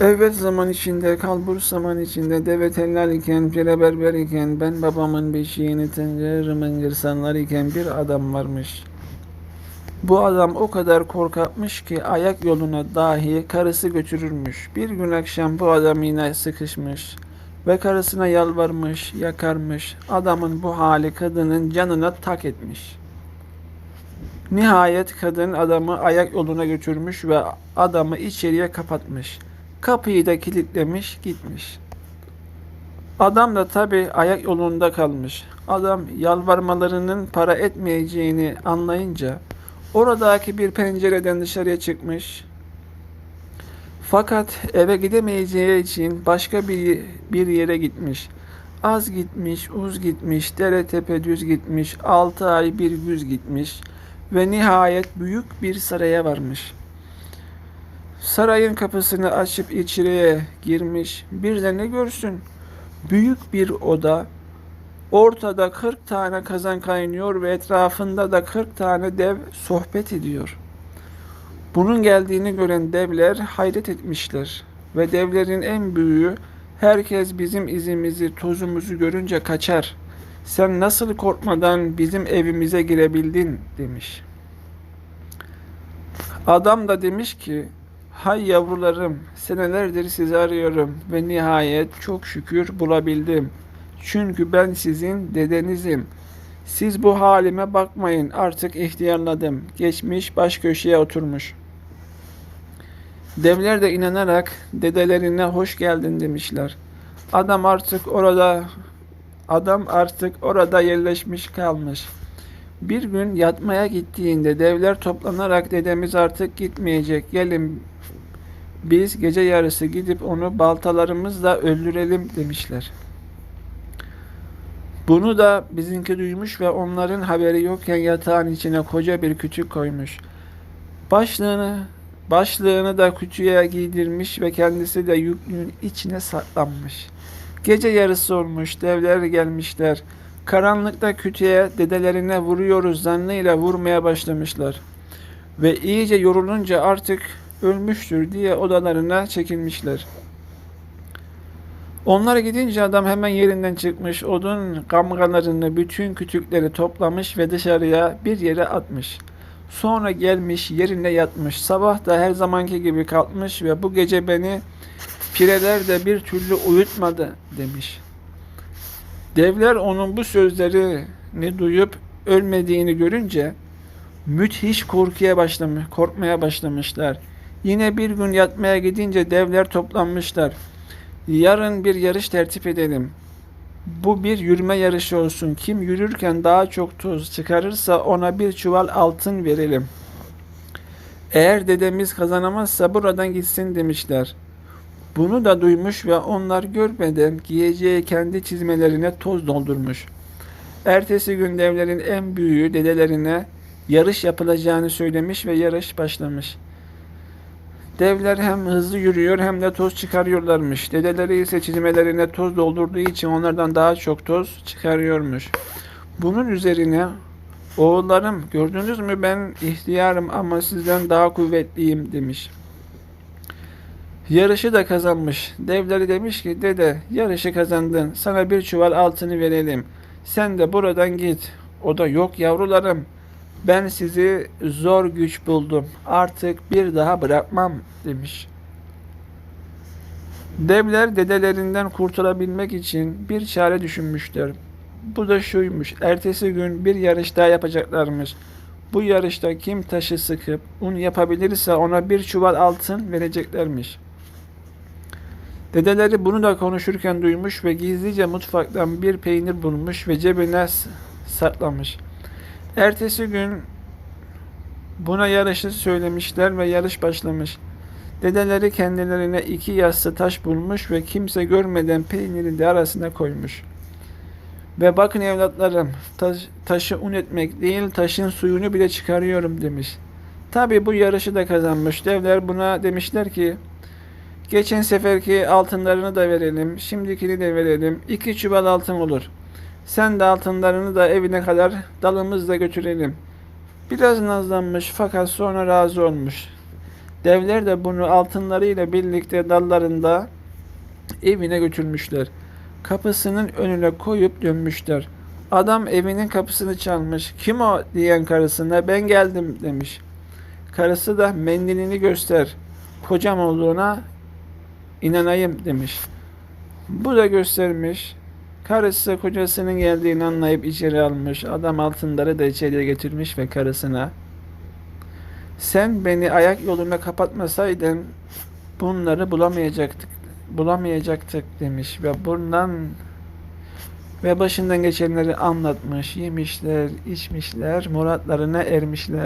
Evvel zaman içinde, kalbur zaman içinde, deve tellal iken, pire berber iken, ben babamın beşiğini tıngır mıngır sallar iken bir adam varmış. Bu adam o kadar korkakmış ki ayak yoluna dahi karısı götürürmüş. Bir gün akşam bu adam yine sıkışmış ve karısına yalvarmış, yakarmış. Adamın bu hali kadının canına tak etmiş. Nihayet kadın adamı ayak yoluna götürmüş ve adamı içeriye kapatmış. Kapıyı da kilitlemiş gitmiş. Adam da tabi ayak yolunda kalmış. Adam yalvarmalarının para etmeyeceğini anlayınca oradaki bir pencereden dışarıya çıkmış. Fakat eve gidemeyeceği için başka bir, bir yere gitmiş. Az gitmiş, uz gitmiş, dere tepe düz gitmiş, altı ay bir güz gitmiş ve nihayet büyük bir saraya varmış. Sarayın kapısını açıp içeriye girmiş. Bir de ne görsün? Büyük bir oda. Ortada 40 tane kazan kaynıyor ve etrafında da 40 tane dev sohbet ediyor. Bunun geldiğini gören devler hayret etmişler ve devlerin en büyüğü herkes bizim izimizi, tozumuzu görünce kaçar. Sen nasıl korkmadan bizim evimize girebildin demiş. Adam da demiş ki Hay yavrularım, senelerdir sizi arıyorum ve nihayet çok şükür bulabildim. Çünkü ben sizin dedenizim. Siz bu halime bakmayın, artık ihtiyarladım. Geçmiş baş köşeye oturmuş. Devler de inanarak dedelerine hoş geldin demişler. Adam artık orada adam artık orada yerleşmiş kalmış. Bir gün yatmaya gittiğinde devler toplanarak dedemiz artık gitmeyecek. Gelin biz gece yarısı gidip onu baltalarımızla öldürelim demişler. Bunu da bizimki duymuş ve onların haberi yokken yatağın içine koca bir kütük koymuş. Başlığını başlığını da kütüğe giydirmiş ve kendisi de yüklüğün içine saklanmış. Gece yarısı olmuş, devler gelmişler. Karanlıkta kütüğe dedelerine vuruyoruz zannıyla vurmaya başlamışlar. Ve iyice yorulunca artık ölmüştür diye odalarına çekilmişler. Onlar gidince adam hemen yerinden çıkmış, odun kamgalarını, bütün kütükleri toplamış ve dışarıya bir yere atmış. Sonra gelmiş yerine yatmış. Sabah da her zamanki gibi kalkmış ve bu gece beni pireler de bir türlü uyutmadı demiş. Devler onun bu sözlerini duyup ölmediğini görünce müthiş korkuya başlamış, korkmaya başlamışlar. Yine bir gün yatmaya gidince devler toplanmışlar. Yarın bir yarış tertip edelim. Bu bir yürüme yarışı olsun. Kim yürürken daha çok toz çıkarırsa ona bir çuval altın verelim. Eğer dedemiz kazanamazsa buradan gitsin demişler. Bunu da duymuş ve onlar görmeden giyeceği kendi çizmelerine toz doldurmuş. Ertesi gün devlerin en büyüğü dedelerine yarış yapılacağını söylemiş ve yarış başlamış. Devler hem hızlı yürüyor hem de toz çıkarıyorlarmış. Dedeleri ise çizmelerine toz doldurduğu için onlardan daha çok toz çıkarıyormuş. Bunun üzerine oğullarım gördünüz mü ben ihtiyarım ama sizden daha kuvvetliyim demiş. Yarışı da kazanmış. Devleri demiş ki dede yarışı kazandın sana bir çuval altını verelim. Sen de buradan git. O da yok yavrularım ben sizi zor güç buldum. Artık bir daha bırakmam demiş. Devler dedelerinden kurtulabilmek için bir çare düşünmüşler. Bu da şuymuş. Ertesi gün bir yarış daha yapacaklarmış. Bu yarışta kim taşı sıkıp un yapabilirse ona bir çuval altın vereceklermiş. Dedeleri bunu da konuşurken duymuş ve gizlice mutfaktan bir peynir bulmuş ve cebine saklamış. Ertesi gün buna yarışı söylemişler ve yarış başlamış. Dedeleri kendilerine iki yassı taş bulmuş ve kimse görmeden peyniri de arasına koymuş. Ve bakın evlatlarım taş, taşı un etmek değil taşın suyunu bile çıkarıyorum demiş. Tabi bu yarışı da kazanmış. Devler buna demişler ki geçen seferki altınlarını da verelim, şimdikini de verelim. İki çuval altın olur. Sen de altınlarını da evine kadar dalımızla götürelim. Biraz nazlanmış fakat sonra razı olmuş. Devler de bunu altınlarıyla birlikte dallarında evine götürmüşler. Kapısının önüne koyup dönmüşler. Adam evinin kapısını çalmış. Kim o diyen karısına ben geldim demiş. Karısı da mendilini göster. Kocam olduğuna inanayım demiş. Bu da göstermiş. Karısı kocasının geldiğini anlayıp içeri almış. Adam altınları da içeriye getirmiş ve karısına sen beni ayak yoluna kapatmasaydın bunları bulamayacaktık bulamayacaktık demiş ve bundan ve başından geçenleri anlatmış. Yemişler, içmişler, muratlarına ermişler.